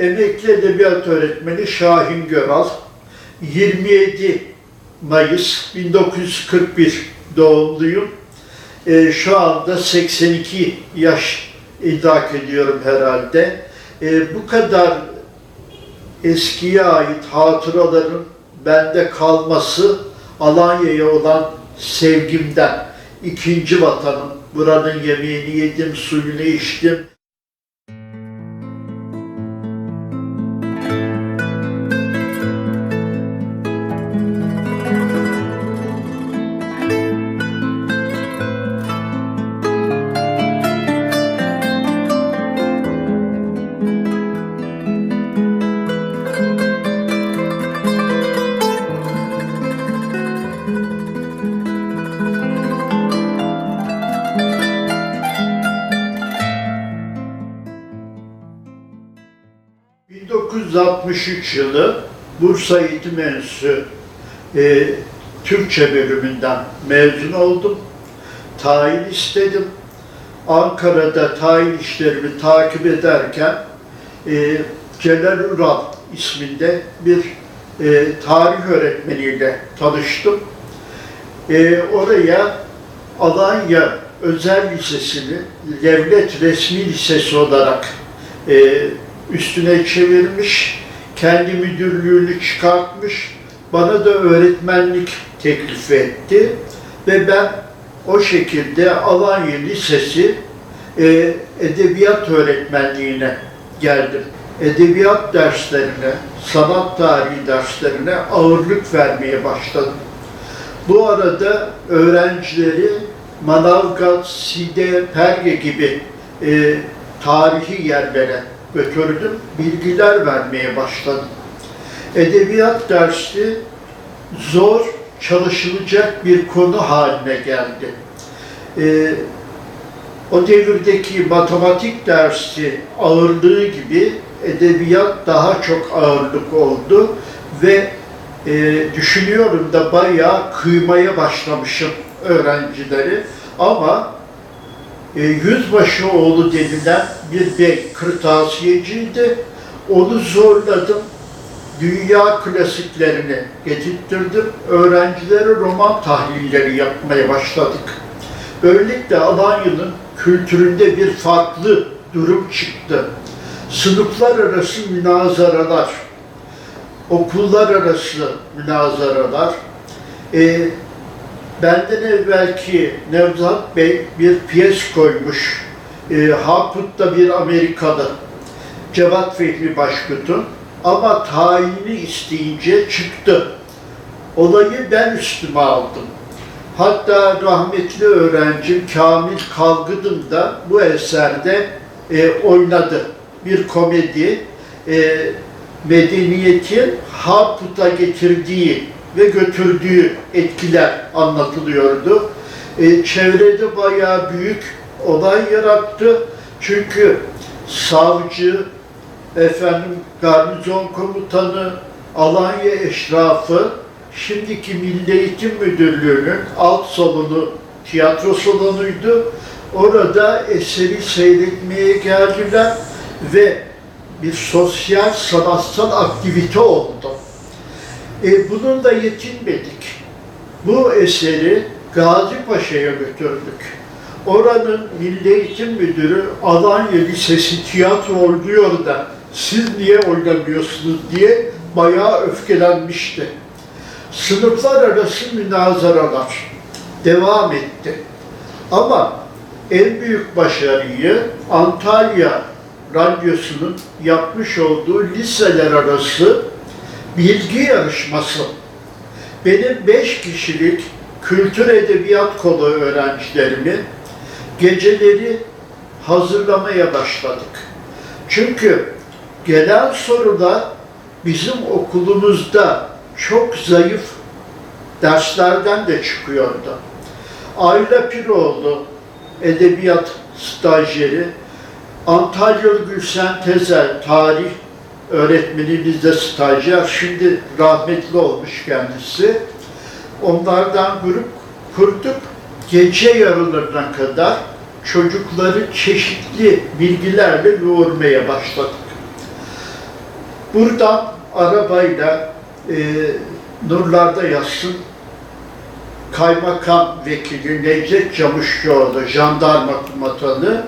Emekli Edebiyat Öğretmeni Şahin Göral. 27 Mayıs 1941 doğumluyum. Ee, şu anda 82 yaş idrak ediyorum herhalde. Ee, bu kadar eskiye ait hatıraların bende kalması Alanya'ya olan sevgimden. ikinci vatanım. Buranın yemeğini yedim, suyunu içtim. ...1963 yılı Bursa Eğitim Enstitüsü e, Türkçe bölümünden mezun oldum. Tayin istedim. Ankara'da tayin işlerimi takip ederken e, Celal Ural isminde bir e, tarih öğretmeniyle tanıştım. E, oraya Alanya Özel Lisesi'ni devlet resmi lisesi olarak e, üstüne çevirmiş, kendi müdürlüğünü çıkartmış, bana da öğretmenlik teklif etti ve ben o şekilde Alanya Lisesi e, edebiyat öğretmenliğine geldim. Edebiyat derslerine, sanat tarihi derslerine ağırlık vermeye başladım. Bu arada öğrencileri Manavgat, Side, Perge gibi e, tarihi yerlere götürdüm, bilgiler vermeye başladım. Edebiyat dersi zor çalışılacak bir konu haline geldi. E, o devirdeki matematik dersi ağırlığı gibi edebiyat daha çok ağırlık oldu ve e, düşünüyorum da bayağı kıymaya başlamışım öğrencileri ama e, Yüzbaşıoğlu denilen bir bey kırtasiyeciydi. Onu zorladım. Dünya klasiklerini getirttirdim. Öğrencilere roman tahlilleri yapmaya başladık. Böylelikle Alanya'nın kültüründe bir farklı durum çıktı. Sınıflar arası münazaralar, okullar arası münazaralar, e, benden evvelki Nevzat Bey bir piyes koymuş. E, Harput'ta bir Amerikalı, Cevat Fehmi Başkut'un ama tayini isteyince çıktı. Olayı ben üstüme aldım. Hatta rahmetli öğrencim Kamil Kalgıdım da bu eserde e, oynadı. Bir komedi, e, medeniyetin Harput'a getirdiği ve götürdüğü etkiler anlatılıyordu. E, çevrede bayağı büyük olay yarattı. Çünkü savcı, efendim garnizon komutanı, Alanya eşrafı, şimdiki Milli Eğitim Müdürlüğü'nün alt salonu, tiyatro salonuydu. Orada eseri seyretmeye geldiler ve bir sosyal sanatsal aktivite oldu. E, bununla yetinmedik. Bu eseri Gazi Paşa'ya götürdük. Oranın Milli Eğitim Müdürü Alanya Lisesi tiyatro oynuyor da siz niye oynamıyorsunuz diye bayağı öfkelenmişti. Sınıflar arası münazaralar devam etti. Ama en büyük başarıyı Antalya Radyosu'nun yapmış olduğu liseler arası bilgi yarışması. Benim beş kişilik kültür edebiyat kolu öğrencilerimi geceleri hazırlamaya başladık. Çünkü gelen sorular bizim okulumuzda çok zayıf derslerden de çıkıyordu. Ayla Piroğlu, edebiyat stajyeri, Antalyalı Gülsen Tezel, tarih öğretmeni bizde stajyer, şimdi rahmetli olmuş kendisi. Onlardan grup kurduk. Gece yarılarına kadar çocukları çeşitli bilgilerle yoğurmaya başladık. Buradan arabayla e, Nurlar'da yazsın kaymakam vekili Necdet Camışçıoğlu, jandarma komutanı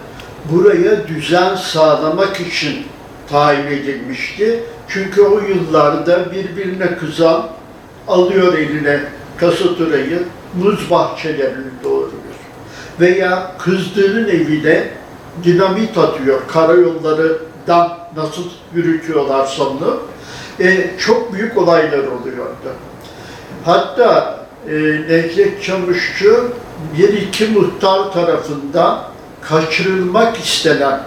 buraya düzen sağlamak için tayin edilmişti. Çünkü o yıllarda birbirine kızan alıyor eline kasaturayı, muz bahçelerini doğuruyor. Veya kızdığının evine dinamit atıyor, karayollarından nasıl yürütüyorlar sanıp. E, çok büyük olaylar oluyordu. Hatta e, Necdet Çavuşçu bir iki muhtar tarafından kaçırılmak istenen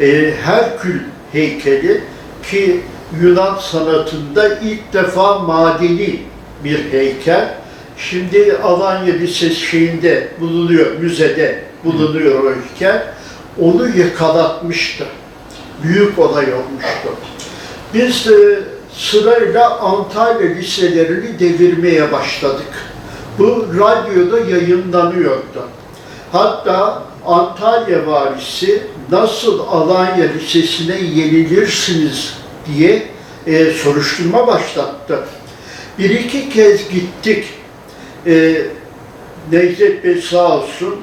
e, Herkül heykeli ki Yunan sanatında ilk defa madeni bir heykel. Şimdi Alanya Lisesi şeyinde bulunuyor, müzede bulunuyor o heykel. Onu yakalatmıştı. Büyük olay olmuştu. Biz e, sırayla Antalya liselerini devirmeye başladık. Bu radyoda yayınlanıyordu. Hatta Antalya valisi nasıl Alanya Lisesi'ne yenilirsiniz diye e, soruşturma başlattı. Bir iki kez gittik. E, Necdet Bey sağ olsun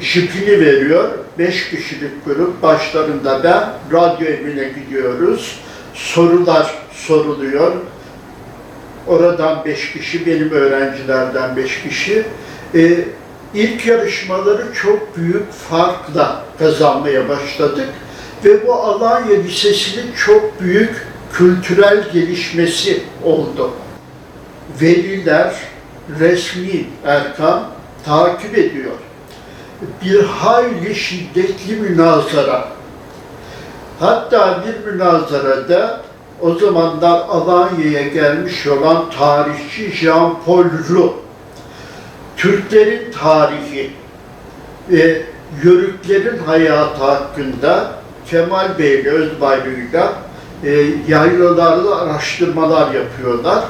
jipini veriyor. Beş kişilik grup başlarında ben radyo evine gidiyoruz. Sorular soruluyor. Oradan beş kişi, benim öğrencilerden beş kişi. E, ilk yarışmaları çok büyük farkla kazanmaya başladık. Ve bu Alanya Lisesi'nin çok büyük kültürel gelişmesi oldu. Veliler resmi erkan takip ediyor. Bir hayli şiddetli münazara. Hatta bir münazarada o zamanlar Alanya'ya gelmiş olan tarihçi Jean-Paul Roux, Türklerin tarihi ve Yörüklerin hayatı hakkında Kemal Bey ile Özbaylı'yla e, yaylalarda araştırmalar yapıyorlar.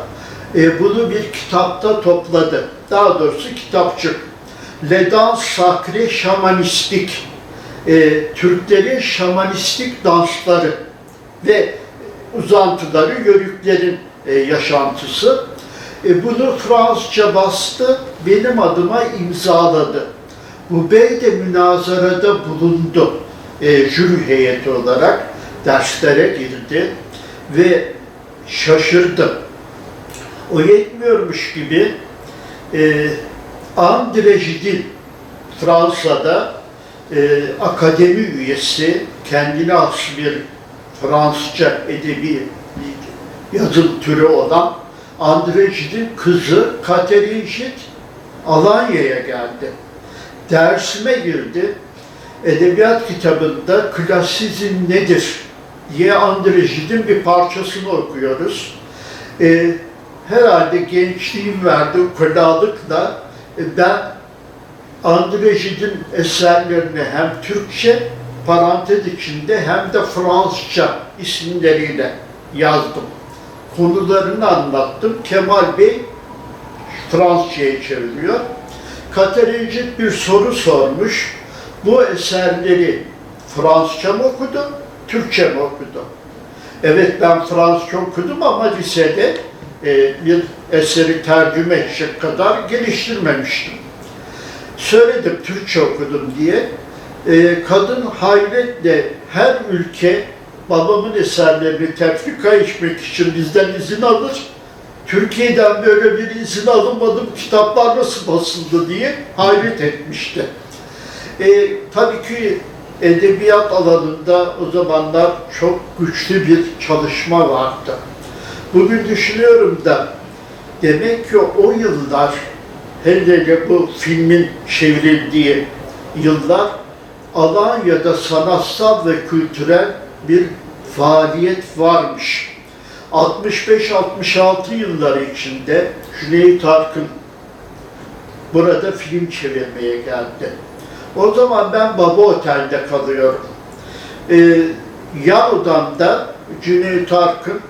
E, bunu bir kitapta topladı. Daha doğrusu kitapçık. Le Dans Sacré Şamanistik. E, Türklerin şamanistik dansları ve uzantıları, yörüklerin e, yaşantısı. E, bunu Fransızca bastı, benim adıma imzaladı. Bu bey de münazarada bulundu e, jüri heyeti olarak derslere girdi ve şaşırdım. O yetmiyormuş gibi e, André Gide Fransa'da e, akademi üyesi, kendine has bir Fransızca edebi yazım türü olan André Gide'in kızı Catherine Gide Alanya'ya geldi. Dersime girdi. Edebiyat kitabında klasizm nedir diye André Gide'in bir parçasını okuyoruz. Ee, herhalde gençliğim verdi ukalalıkla e, ben André Gide'in eserlerini hem Türkçe parantez içinde hem de Fransızca isimleriyle yazdım. Konularını anlattım. Kemal Bey Fransızca'ya çeviriyor. Katerinci bir soru sormuş. Bu eserleri Fransızca mı okudun, Türkçe mi okudun? Evet ben Fransızca okudum ama lisede e, bir eseri tercüme edecek kadar geliştirmemiştim. Söyledim Türkçe okudum diye. E, kadın hayretle her ülke babamın eserlerini tefrika etmek için bizden izin alır. Türkiye'den böyle bir izin alınmadı, bu kitaplar nasıl basıldı diye hayret etmişti. E, tabii ki edebiyat alanında o zamanlar çok güçlü bir çalışma vardı. Bugün düşünüyorum da demek ki o yıllar hele de bu filmin çevrildiği yıllar Alanya'da sanatsal ve kültürel bir faaliyet varmış. 65-66 yılları içinde Cüneyt Arkın burada film çevirmeye geldi. O zaman ben Baba Otel'de kalıyorum. Ee, yan odamda Cüneyt Arkın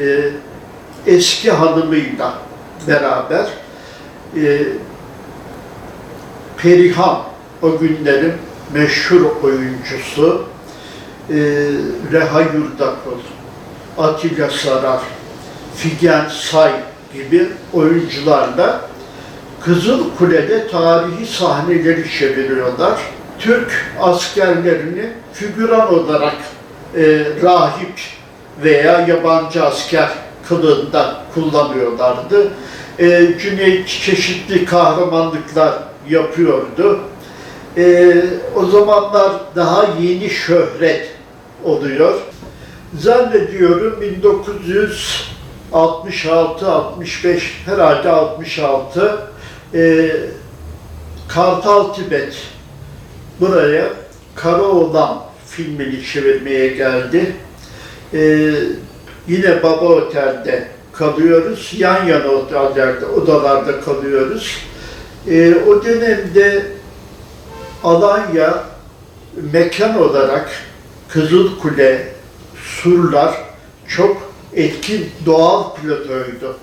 e, eski hanımıyla beraber e, Perihan o günlerin meşhur oyuncusu e, Reha Yurdakul Atilla Sarar, Figen Say gibi oyuncularla Kızıl Kule'de tarihi sahneleri çeviriyorlar. Türk askerlerini figüran olarak e, rahip veya yabancı asker kılığında kullanıyorlardı. E, Cüneyt çeşitli kahramanlıklar yapıyordu. E, o zamanlar daha yeni şöhret oluyor. Zannediyorum 1966-65 herhalde 66 e, Kartal Tibet buraya Karaoğlan filmini çevirmeye geldi. E, yine Baba Otel'de kalıyoruz. Yan yana otellerde, odalarda kalıyoruz. E, o dönemde Alanya mekan olarak Kızılkule, surlar çok etkin doğal platoydu.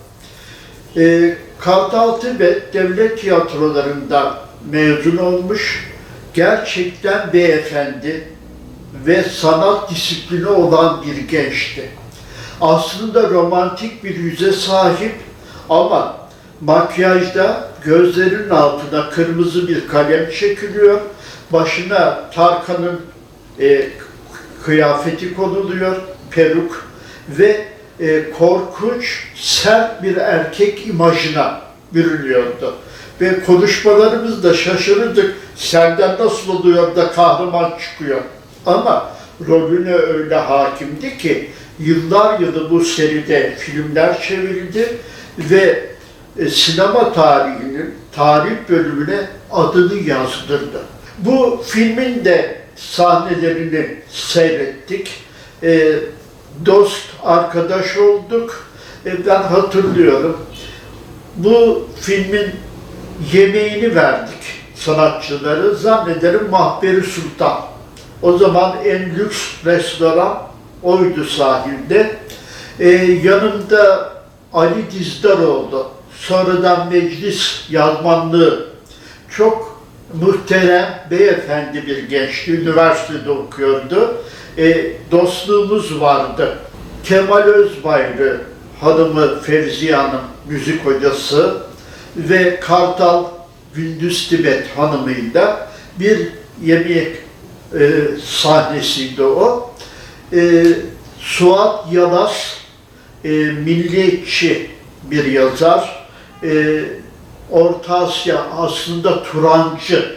E, Kartal Tibet devlet tiyatrolarında mezun olmuş, gerçekten beyefendi ve sanat disiplini olan bir gençti. Aslında romantik bir yüze sahip ama makyajda gözlerinin altına kırmızı bir kalem çekiliyor, başına Tarkan'ın e, kıyafeti konuluyor, peruk ve e, korkunç, sert bir erkek imajına bürünüyordu. Ve konuşmalarımızda şaşırırdık, senden nasıl oluyor da kahraman çıkıyor. Ama rolüne öyle hakimdi ki yıllar yılı bu seride filmler çevrildi ve e, sinema tarihinin tarih bölümüne adını yazdırdı. Bu filmin de sahnelerini seyrettik. E, dost, arkadaş olduk. E, ben hatırlıyorum. Bu filmin yemeğini verdik sanatçıları. Zannederim Mahberi Sultan. O zaman en lüks restoran oydu sahilde. E, yanımda Ali Dizdaroğlu, sonradan meclis yazmanlığı çok muhterem beyefendi bir gençti, üniversitede okuyordu. E, dostluğumuz vardı. Kemal Özbayrı hanımı Fevziye Hanım müzik hocası ve Kartal Gündüz Tibet hanımıyla bir yemek e, sahnesiydi o. E, Suat Yalas e, milliyetçi bir yazar. E, Orta Asya aslında Turancı.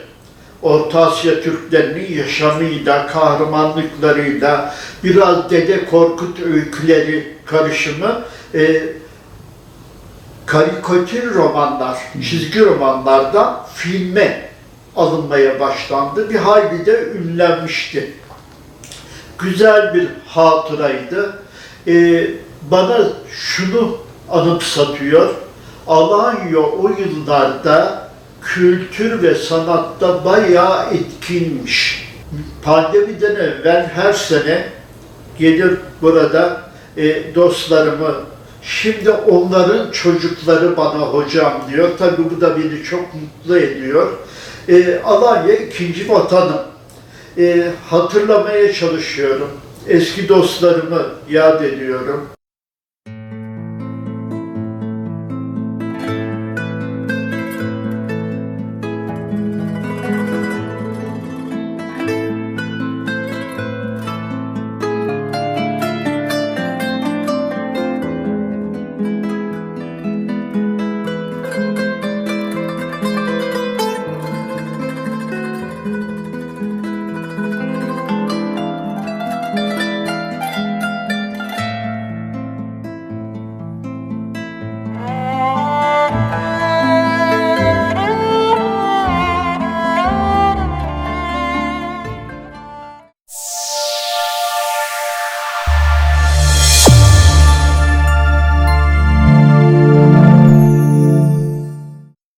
Orta Asya Türklerinin yaşamıyla, kahramanlıklarıyla, biraz Dede Korkut öyküleri karışımı e, karikatür romanlar, çizgi romanlardan filme alınmaya başlandı. Bir hayli de ünlenmişti. Güzel bir hatıraydı. Ee, bana şunu anımsatıyor. Alanya o yıllarda kültür ve sanatta bayağı etkinmiş. Pandemiden evvel her sene gelir burada e, dostlarımı Şimdi onların çocukları bana hocam diyor. Tabii bu da beni çok mutlu ediyor. E, Alanya ikinci vatanım. E, hatırlamaya çalışıyorum. Eski dostlarımı yad ediyorum.